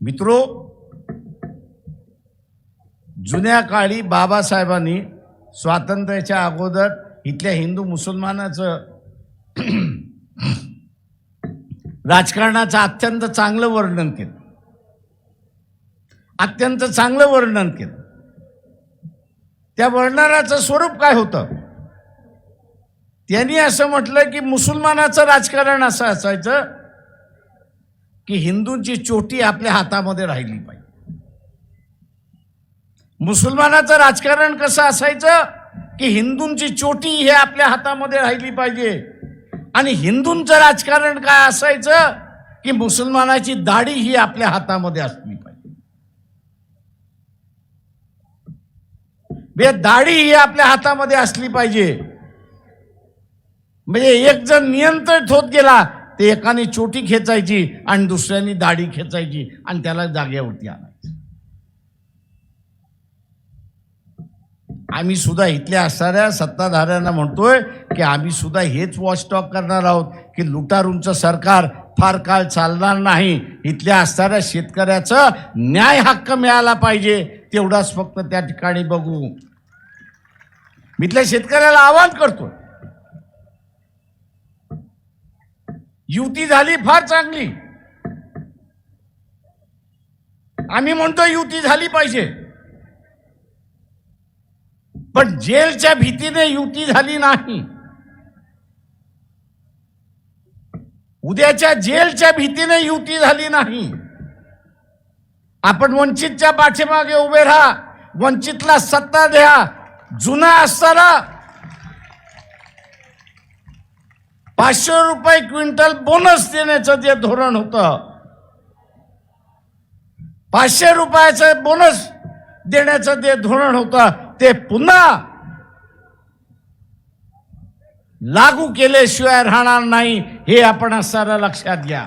मित्रो जुन्या काळी बाबासाहेबांनी स्वातंत्र्याच्या अगोदर इथल्या हिंदू मुसलमानाचं राजकारणाचं अत्यंत चांगलं वर्णन केलं. अत्यंत चांगलं वर्णन केलं. त्या वर्णनाचं स्वरूप काय होतं? त्यांनी असं म्हटलं की मुसलमानाचं राजकारण असं असायचं की हिंदूंची चोटी आपल्या हातामध्ये राहिली पाहिजे. मुसलमानाचं राजकारण कसं असायचं? की हिंदूंची चोटी हे आपल्या हातामध्ये राहिली पाहिजे. आणि हिंदूंचं राजकारण काय असायचं? की मुसलमानाची दाढी ही आपल्या हातामध्ये असली पाहिजे. बे दाढी ही आपल्या हातामध्ये असली पाहिजे. म्हणजे एक जण नियंत्रित होत गेला ते एकाने चोटी खेचायची आणि दुसऱ्याने दाढी खेचायची आणि त्याला जागेवरती आणायचं. आम्ही सुद्धा इथल्या असणाऱ्या सत्ताधाऱ्यांना म्हणतोय की आम्ही सुद्धा हेच वॉचटॉक करणार आहोत की लुटारूंचं सरकार फार काळ चालणार नाही. इथल्या असणाऱ्या शेतकऱ्याचं न्याय हक्क मिळाला पाहिजे तेवढाच फक्त त्या ठिकाणी बघू. मी इथल्या शेतकऱ्याला आवाहन करतो युती झाली फार चांगली. आम्ही म्हणतो युती झाली पाहिजे. पण जेलच्या भीतीने युती झाली नाही. उद्याच्या जेलच्या भीतीने युती झाली नाही. आपण वंचितच्या पाठीमागे उभे राहा. वंचितला सत्ता द्या. जुना असताना पाचशे रुपये क्विंटल बोनस देण्याचं जे धोरण होतं पाचशे रुपयाचं बोनस देण्याचं जे धोरण होतं ते पुन्हा लागू केल्याशिवाय राहणार नाही हे आपण असताना लक्षात घ्या.